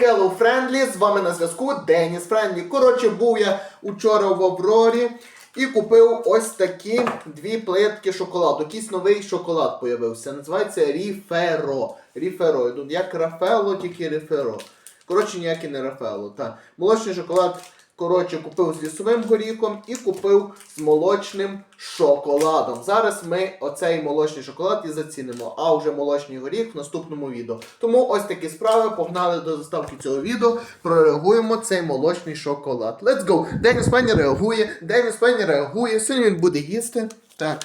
Hello Friendly, з вами на зв'язку Деніс Френдлі. Коротше, був я учора в Аврорі і купив ось такі дві плитки шоколаду. Якийсь новий шоколад появився. Називається Ріферо. Ріферо. Як Рафело, тільки Ріферо. Коротше, ніякий не Рафело. Молочний шоколад. Коротше, купив з лісовим горіхом і купив з молочним шоколадом. Зараз ми оцей молочний шоколад і зацінимо, а вже молочний горіх в наступному відео. Тому ось такі справи. Погнали до заставки цього відео. Прореагуємо цей молочний шоколад. Let's go! Деніс Пенні реагує, Деніс Пенні реагує. Сьогодні він буде їсти. Так.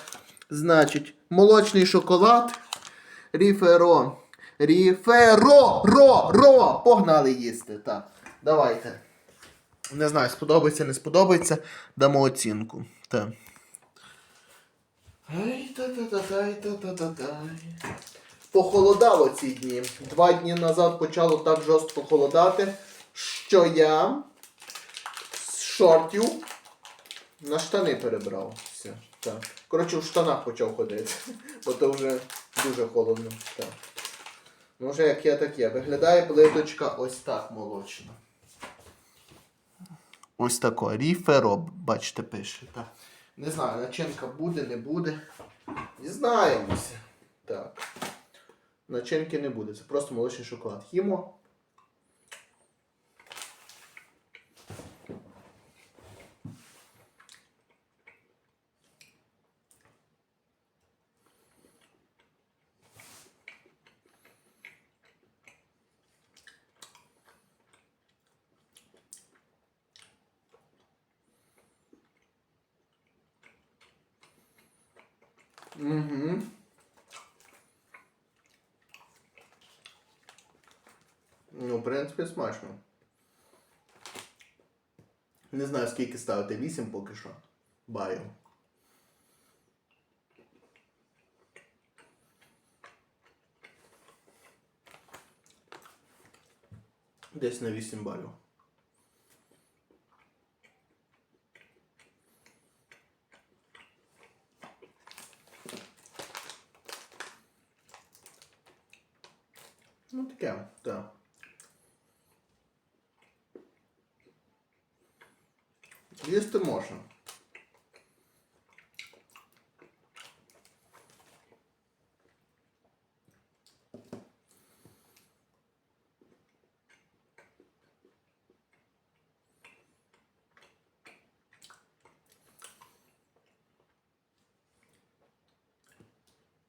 Значить, молочний шоколад. Ріферо. Ріферо! Ро! Ро! Погнали їсти. Так. Давайте. Не знаю, сподобається, не сподобається. Дамо оцінку. Та-та-та-тай. Похолодало ці дні. Два дні назад почало так жорстко холодати, що я з шортів на штани перебрав. Все. Так. Коротше, в штанах почав ходити. Бо то вже дуже холодно. Так. Ну, вже як є, так є. Виглядає плиточка ось так молочна. Ось тако. Ріфероб, бачите, пише. Так. Не знаю, начинка буде, не буде. Дізнаємося. Так. Начинки не буде. Це просто молочний шоколад. Їмо. Угу. Ну, в принципі, смачно. Не знаю, скільки ставити. 8 поки що. Балів. Десь на 8 балів. Ну таке, так. Їсти можна.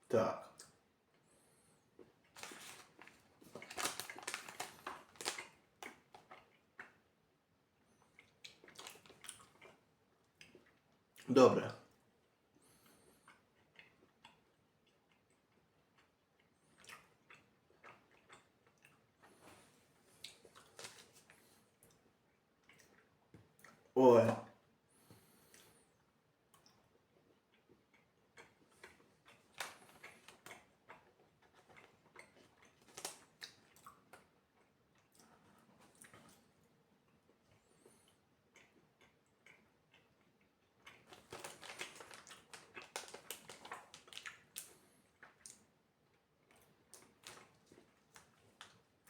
Так. Добре. Ой.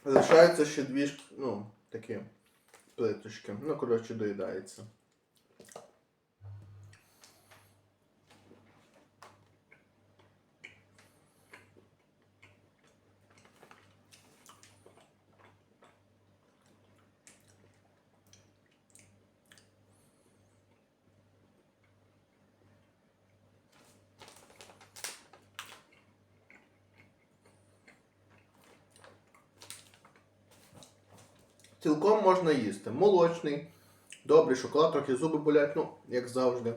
Залишаються ще дві, ж, ну, такі плиточки. Ну, коротше, доїдається. Цілком можна їсти. Молочний, добрий шоколад, трохи зуби болять, ну, як завжди,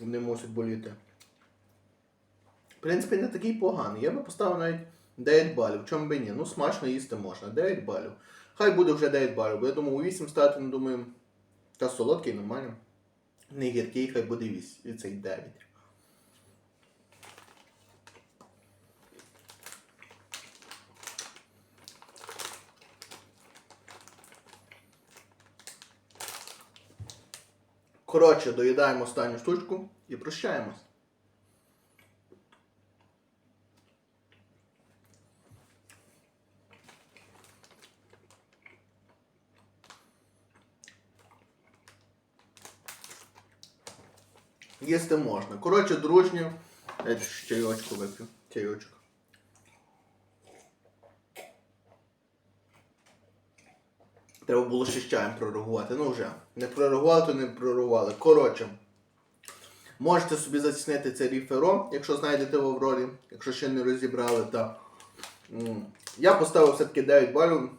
вони мусять боліти. В принципі, не такий поганий. Я би поставив навіть 9 балів. Чому би ні? Ну, смачно їсти можна. 9 балів. Хай буде вже 9 балів, бо я думаю, у 8 стати, ну думаю, та солодкий, нормально. Не гіркий, хай буде 8. І цей 9. Коротше, доїдаємо останню штучку і прощаємось. Їсти можна. Коротше, дружні. Я чайочку вип'ю. Чайочку. Треба було ще з чаєм прореагувати. Ну вже. Не прореагували, то не прореагували. Коротше. Можете собі зацінити це ріферо, якщо знайдете в Аврорі, якщо ще не розібрали. Та... Я поставив все-таки 9 балів.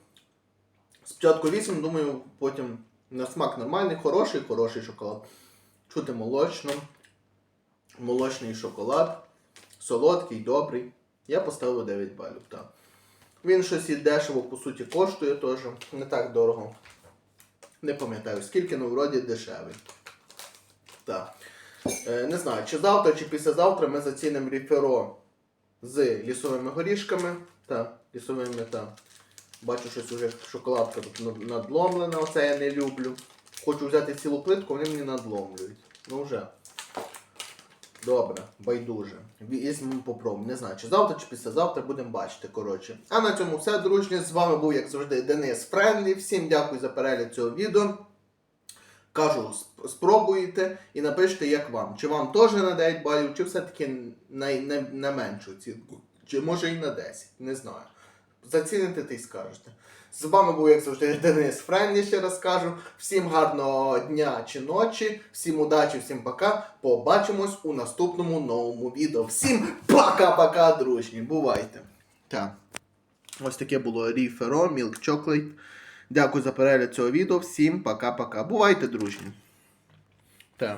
Спочатку 8, думаю, потім на смак нормальний, хороший, хороший шоколад. Чути молочно. Молочний шоколад. Солодкий, добрий. Я поставив 9 балів. Так. Він щось і дешево, по суті, коштує теж. Не так дорого. Не пам'ятаю, скільки, ну вроді дешевий. Так. Е, не знаю, чи завтра, чи післязавтра ми зацінимо ріферо з лісовими горішками. Та, лісовими та. Бачу, щось уже шоколадка тут надломлена, оце я не люблю. Хочу взяти цілу плитку, вони мені надломлюють. Ну вже. Добре, байдуже. Візьмемо попробуємо. Не знаю, чи завтра, чи післязавтра будемо бачити. Коротше. А на цьому все, дружні. З вами був, як завжди, Денис Френлі. Всім дякую за перегляд цього відео. Кажу, спробуйте і напишіть, як вам. Чи вам теж на 9 балів, чи все-таки на, на, на меншу оцінку. Чи може і на 10, не знаю. Заціните та й скажете. З вами був, як завжди, Денис Френлі, ще раз кажу. Всім гарного дня чи ночі, всім удачі, всім пока. Побачимось у наступному новому відео. Всім пока-пока, дружні. Бувайте. Так. Ось таке було Ріферо, Milk Chocolate. Дякую за перегляд цього відео. Всім пока-пока. Бувайте, дружні. Так.